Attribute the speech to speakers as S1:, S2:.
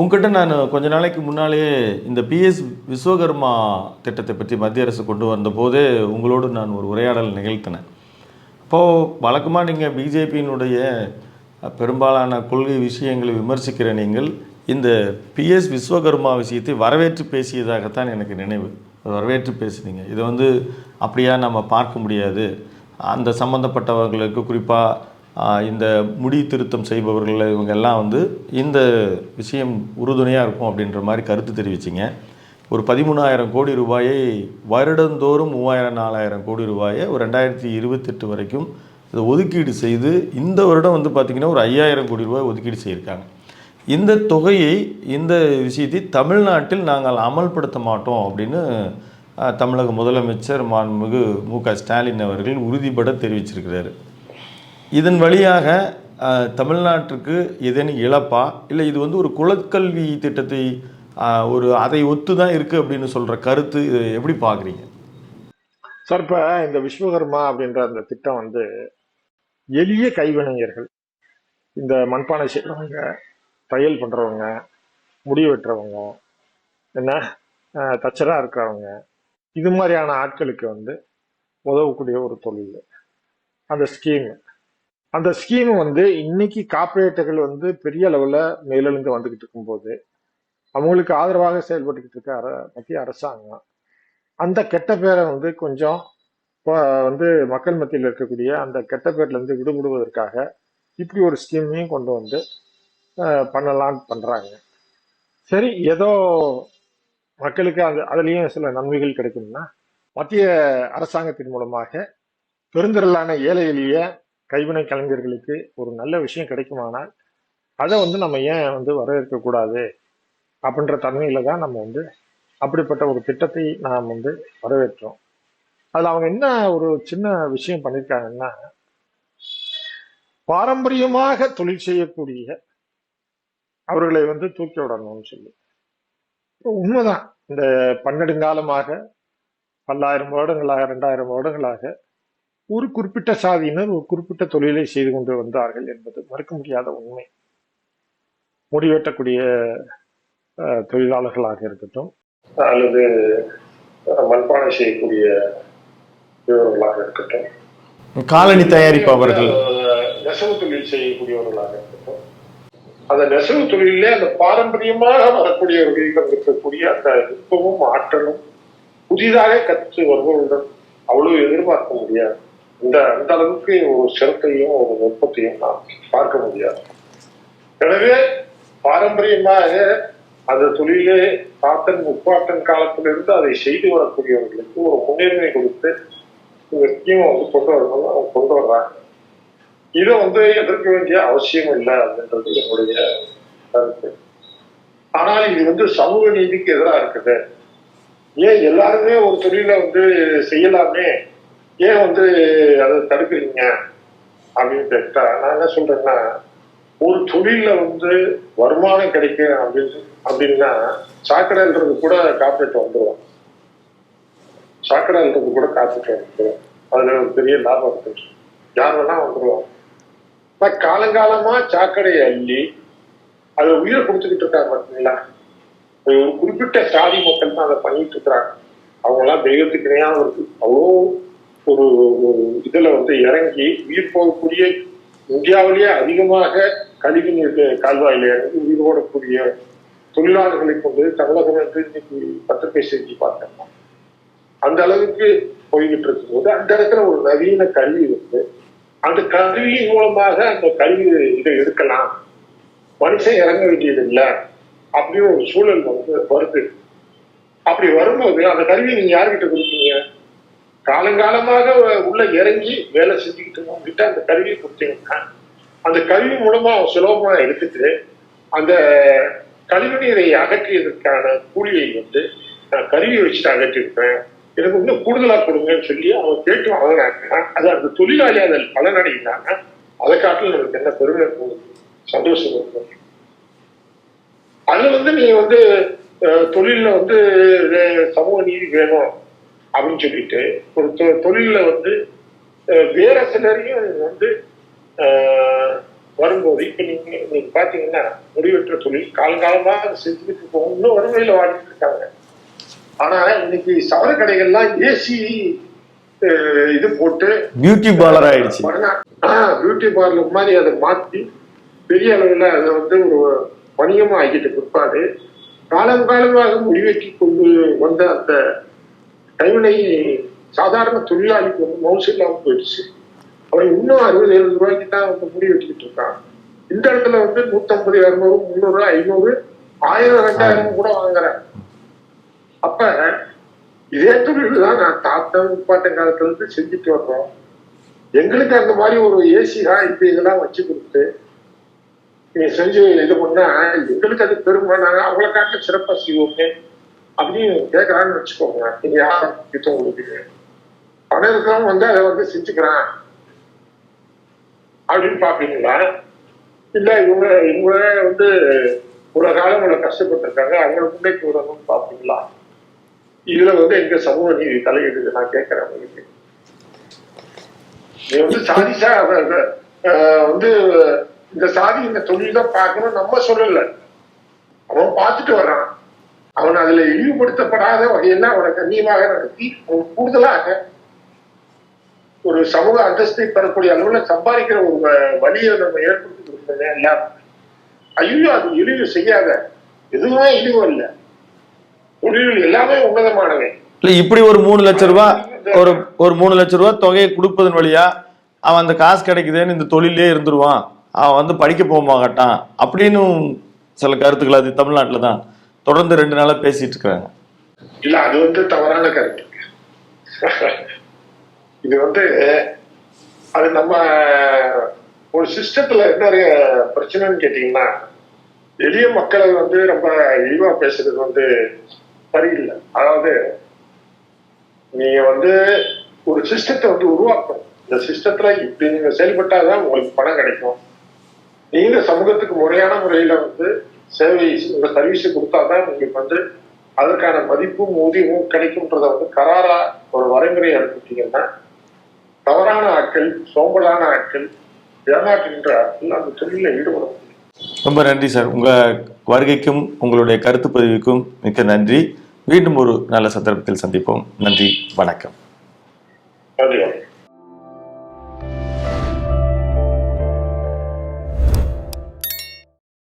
S1: உங்ககிட்ட நான் கொஞ்ச நாளைக்கு முன்னாலேயே இந்த பிஎஸ் விஸ்வகர்மா திட்டத்தை பற்றி மத்திய அரசு கொண்டு வந்தபோது உங்களோடு நான் ஒரு உரையாடல் நிகழ்த்தினேன். அப்போது வழக்கமாக நீங்கள் பிஜேபியினுடைய பெரும்பாலான கொள்கை விஷயங்களை விமர்சிக்கிற நீங்கள் இந்த பிஎஸ் விஸ்வகர்மா விஷயத்தை வரவேற்று பேசியதாகத்தான் எனக்கு நினைவு. வரவேற்று பேசுனீங்க. இதை வந்து அப்படியா நம்ம பார்க்க முடியாது. அந்த சம்மந்தப்பட்டவர்களுக்கு குறிப்பாக இந்த முடி திருத்தம் செய்பவர்கள் இவங்கெல்லாம் வந்து இந்த விஷயம் உறுதுணையாக இருக்கும் அப்படின்ற மாதிரி கருத்து தெரிவிச்சிங்க. ஒரு பதிமூணாயிரம் கோடி ரூபாயை வருடந்தோறும் மூவாயிரம் நாலாயிரம் கோடி ரூபாயை ஒரு ரெண்டாயிரத்தி இருபத்தெட்டு வரைக்கும் இதை ஒதுக்கீடு செய்து இந்த வருடம் வந்து பார்த்திங்கன்னா ஒரு ஐயாயிரம் கோடி ரூபாய் ஒதுக்கீடு செய்திருக்காங்க இந்த தொகையை இந்த விஷயத்தை தமிழ்நாட்டில் நாங்கள் அமல்படுத்த மாட்டோம் அப்படின்னு தமிழக முதலமைச்சர் மாண்புமிகு மு க ஸ்டாலின் அவர்கள் உறுதிபட தெரிவிச்சிருக்கிறாரு. இதன் வழியாக தமிழ்நாட்டிற்கு தமிழ்நாட்டுக்கு ஏதேனும் இழப்பா? இல்லை இது வந்து ஒரு குலக்கல்வி திட்டத்தை ஒரு அதை ஒத்து தான் இருக்குது அப்படின்னு சொல்கிற கருத்து இது எப்படி பார்க்குறீங்க?
S2: சார் இப்போ இந்த விஸ்வகர்மா அப்படின்ற அந்த திட்டம் வந்து எளிய கைவினைஞர்கள். இந்த மண்பானை செய்கிறவங்க தையல் பண்ணுறவங்க முடி வெட்டுறவங்க என்ன தச்சராக இருக்கிறவங்க இது மாதிரியான ஆட்களுக்கு வந்து உதவக்கூடிய ஒரு தொழில். அந்த ஸ்கீம் அந்த ஸ்கீம் வந்து இன்னைக்கு கார்ப்பரேட்டுகள் வந்து பெரிய அளவில் மேலெழுந்து வந்துகிட்டு இருக்கும்போது அவங்களுக்கு ஆதரவாக செயல்பட்டுக்கிட்டு இருக்க அர மத்திய அரசாங்கம் அந்த கெட்ட பேரை வந்து கொஞ்சம் இப்போ வந்து மக்கள் மத்தியில் இருக்கக்கூடிய அந்த கெட்ட பேர்லேருந்து விடுபடுவதற்காக இப்படி ஒரு ஸ்கீமையும் கொண்டு வந்து பண்ணலான்னு பண்ணலாம்னு சரி ஏதோ மக்களுக்கு அது அதுலேயும் சில நன்மைகள் கிடைக்கும்னா மத்திய அரசாங்கத்தின் மூலமாக பெருந்திரளான ஏழை எளிய கைவினை கலைஞர்களுக்கு ஒரு நல்ல விஷயம் கிடைக்குமானால் அதை வந்து நம்ம ஏன் வந்து வரவேற்கக்கூடாது அப்படின்ற தன்மையில தான் நம்ம வந்து அப்படிப்பட்ட ஒரு திட்டத்தை நாம் வந்து வரவேற்றோம். அதுல அவங்க என்ன ஒரு சின்ன விஷயம் பண்ணியிருக்காங்கன்னா பாரம்பரியமாக தொழில் செய்யக்கூடிய அவர்களை வந்து தூக்கி விடணும்னு சொல்லி. உண்மைதான். இந்த பன்னெடுங்காலமாக பல்லாயிரம் வருடங்களாக ரெண்டாயிரம் வருடங்களாக ஒரு குறிப்பிட்ட சாதியினர் ஒரு குறிப்பிட்ட தொழிலை செய்து கொண்டு வந்தார்கள் என்பது மறுக்க முடியாத உண்மை. முடிவெட்டக்கூடிய தொழிலாளர்களாக இருக்கட்டும் அல்லது மண்பானை செய்யக்கூடிய இவர்களாக இருக்கட்டும்.
S1: காலனி தயாரிப்பவர்கள்.
S2: நெசவு தொழில் செய்யக்கூடியவர்களாக இருக்கட்டும். அந்த நெசவு தொழிலே அந்த பாரம்பரியமாக வரக்கூடியவர்களிடம் இருக்கக்கூடிய அந்த நுட்பமும் ஆற்றலும் புதிதாக கற்று வருபவர்களிடம் அவ்வளவு எதிர்பார்க்க முடியாது. இந்த அந்த அளவுக்கு ஒரு சிறப்பையும் ஒரு நுட்பத்தையும் நாம் பார்க்க முடியாது. எனவே பாரம்பரியமாக அந்த தொழிலே பாட்டன் முப்பாட்டன் காலத்திலிருந்து அதை செய்து வரக்கூடியவர்களுக்கு ஒரு முன்னுரிமை கொடுத்து இந்த ஸ்கீமை வந்து கொண்டு வரணும்னு அவங்க கொண்டு வர்றாங்க. இதை வந்து எதிர்க்க வேண்டிய அவசியம் இல்லை அப்படின்றது என்னுடைய கருத்து. ஆனால் இது வந்து சமூக நீதிக்கு எதிராக இருக்குது. ஏன் எல்லாருமே ஒரு தொழிலை வந்து செய்யலாமே? ஏன் வந்து அதை தடுக்கிறீங்க? அப்படின்னு கேட்டா நான் என்ன சொல்றேன்னா ஒரு தொழில வந்து வருமானம் கிடைக்கும் அப்படின்னு அப்படின்னா சாக்கடைன்றது கூட காப்பீட்டு வந்துடும் சாக்கடைன்றது கூட காப்பீட்டு வந்துடும் அதுல ஒரு பெரிய லாபம் இருக்கு. யார் வேணா வந்துடுவாங்க நான் காலங்காலமா சாக்கடையை அள்ளி அதை உயிரை கொடுத்துக்கிட்டு இருக்காங்க பார்த்தீங்களா ஒரு குறிப்பிட்ட சாதி மக்கள் தான் அதை பண்ணிட்டு இருக்கிறாங்க. அவங்க எல்லாம் தெய்வத்துக்கு இணையாக இருக்கு. அவ்வளோ ஒரு ஒரு இதுல வந்து இறங்கி உயிர் போகக்கூடிய இந்தியாவிலேயே அதிகமாக கழிவு நீர் கால்வாயில இறங்கி உயிர் ஓடக்கூடிய தொழிலாளர்களை கொண்டு தமிழகம் என்று இன்னைக்கு பத்திரிகை செஞ்சு பார்த்தோம் அந்த அளவுக்கு போய்கிட்டு இருக்கும்போது அந்த இடத்துல ஒரு நவீன கல்வி இருக்கு. அந்த கருவியின் மூலமாக அந்த கல்வி இதை எடுக்கலாம். மனுஷன் இறங்க வேண்டியது இல்லை அப்படின்னு ஒரு சூழல் வந்து வருது. அப்படி வரும்போது அந்த கருவியை நீங்க யார்கிட்ட கொடுப்பீங்க? காலங்காலமாக உள்ள இறங்கி வேலை செஞ்சுக்கிட்டு கிட்ட அந்த கருவியை கொடுத்தீங்கன்னா அந்த கருவி மூலமா அவன் சுலபமா எடுத்துட்டு அந்த கழிவு நீரை அகற்றியதற்கான கூலியை வந்து நான் கருவியை வச்சுட்டு அகற்றிருக்கிறேன் எனக்கு இன்னும் கூடுதலா கொடுங்கன்னு சொல்லி அவன் கேட்டு வாங்கினாங்கன்னா அது அந்த தொழிலாளி அதில் பலனடைகிறாங்க அதை காட்டில் நமக்கு என்ன பெருமை போகுது சந்தோஷம் இருக்கும். அதுல வந்து நீங்க வந்து தொழில தொழில்ல வந்து சமூக நீதி வேணும். அப்படின்னு சொல்லிட்டு ஒரு தொ- தொழில்ல வந்து வேற சிலரையும் வந்து வரும்போது இப்ப நீங்க நீங்க பாத்தீங்கன்னா முடிவெற்ற தொழில் காலங்காலமா செஞ்சுக்கிட்டு இருக்கோம். இன்னும் வறுமையில வாழ்ந்துட்டு இருக்காங்க. ஆனா இன்னைக்கு சவர கடைகள்லாம் ஏசி இது போட்டு
S1: பியூட்டி பார்லர் ஆயிடுச்சு.
S2: பியூட்டி பார்லர் மாதிரி அதை மாத்தி பெரிய அளவுல அதை வந்து ஒரு வணிகமா ஆக்கிட்டு பிற்பாடு காலம் காலமாக முடிவெற்றி கொண்டு வந்த அந்த கைவினை சாதாரண தொழிலாளிக்கு வந்து மவுசு இல்லாம போயிடுச்சு. அவன் இன்னும் அறுபது எழுபது ரூபாய்க்கு தான் வந்து முடி வச்சுக்கிட்டு இருக்கான். இந்த இடத்துல வந்து நூத்தம்பது இரநூறு முந்நூறு ஐநூறு ஆயிரம் ரெண்டாயிரம் கூட வாங்குறேன். அப்ப இதே தொழில் தான் நான் தாத்தன் முப்பாட்டன் காலத்துல இருந்து செஞ்சுட்டு வர்றோம் எங்களுக்கு அந்த மாதிரி ஒரு ஏசி இப்ப இதெல்லாம் வச்சு கொடுத்து நீ செஞ்சு இது பண்ணா எங்களுக்கு அது பெருமை. நாங்க அவங்கள காட்ட சிறப்பா செய்வோமே. அப்படின்னு கேட்கறான்னு வச்சுக்கோங்க. நீங்க யாரும் முக்கியத்துவம் உங்களுக்கு? பணம் இருக்கிறவங்க வந்து அதை வந்து செஞ்சுக்கிறான். அப்படின்னு பாப்பீங்களா? இல்ல இவங்க இவங்க வந்து ஒரு காலம் இவ்வளவு கஷ்டப்பட்டிருக்காங்க. அவங்களை முன்னேற்றி விடணும்னு பாப்பீங்களா? இதுல வந்து எங்க சமூக நீதி தலையிடுது. நான் கேட்கிறேன் உங்களுக்கு. நீ வந்து சாதி வந்து இந்த சாதி இந்த தொழில் தான் பார்க்கணும் நம்ம சொல்லல. அவன் பார்த்துட்டு வர்றான். அவன் அதுல இழிவுபடுத்தப்படாத வகையெல்லாம் அவனை கண்ணியமாக நடத்தி அவன் கூடுதலாக ஒரு சமூக அந்தஸ்தை பெறக்கூடிய அளவுல சம்பாதிக்கிற ஒரு வழியை நம்ம ஏற்படுத்தி கொடுத்தது எல்லாம் ஐயோ அது இழிவு செய்யாத. எதுவுமே இழிவு இல்லை முடிவுகள் எல்லாமே உன்னதமானவை.
S1: இல்ல இப்படி ஒரு மூணு லட்ச ரூபாய் ஒரு ஒரு மூணு லட்ச ரூபாய் தொகையை கொடுப்பதன் வழியா அவன் அந்த காசு கிடைக்குதுன்னு இந்த தொழிலே இருந்துருவான். அவன் வந்து படிக்க போக மாட்டான் அப்படின்னு சில கருத்துக்கள் அது தமிழ்நாட்டில் தான் தொடர்ந்து ரெண்டு நாளா பேசிட்டு இருக்கிறாங்க
S2: இல்ல அது வந்து தவறான கருத்து. இது வந்து அது நம்ம ஒரு சிஸ்டத்துல என்ன பிரச்சனைன்னு கேட்டீங்கன்னா எளிய மக்களை வந்து ரொம்ப இழிவா பேசுறது வந்து சரியில்லை. அதாவது நீங்க வந்து ஒரு சிஸ்டத்தை வந்து உருவாக்கணும். இந்த சிஸ்டத்துல இப்படி நீங்க செயல்பட்டாதான் உங்களுக்கு பணம் கிடைக்கும். நீங்க சமூகத்துக்கு முறையான முறையில வந்து சேவை உங்க சர்வீஸ் கொடுத்தாதான் உங்களுக்கு வந்து அதற்கான மதிப்பும் ஊதியமும் கிடைக்கும்ன்றத வந்து கராரா ஒரு வரைமுறை எடுத்துட்டீங்கன்னா தவறான ஆட்கள் சோம்பலான ஆட்கள் ஏமாற்றுகின்ற ஆட்கள் அந்த தொழில ஈடுபட
S1: ரொம்ப நன்றி சார். உங்க வருகைக்கும் உங்களுடைய கருத்து பதிவுக்கும் மிக்க நன்றி. மீண்டும் ஒரு நல்ல சந்தர்ப்பத்தில் சந்திப்போம். நன்றி. வணக்கம்.
S2: நன்றி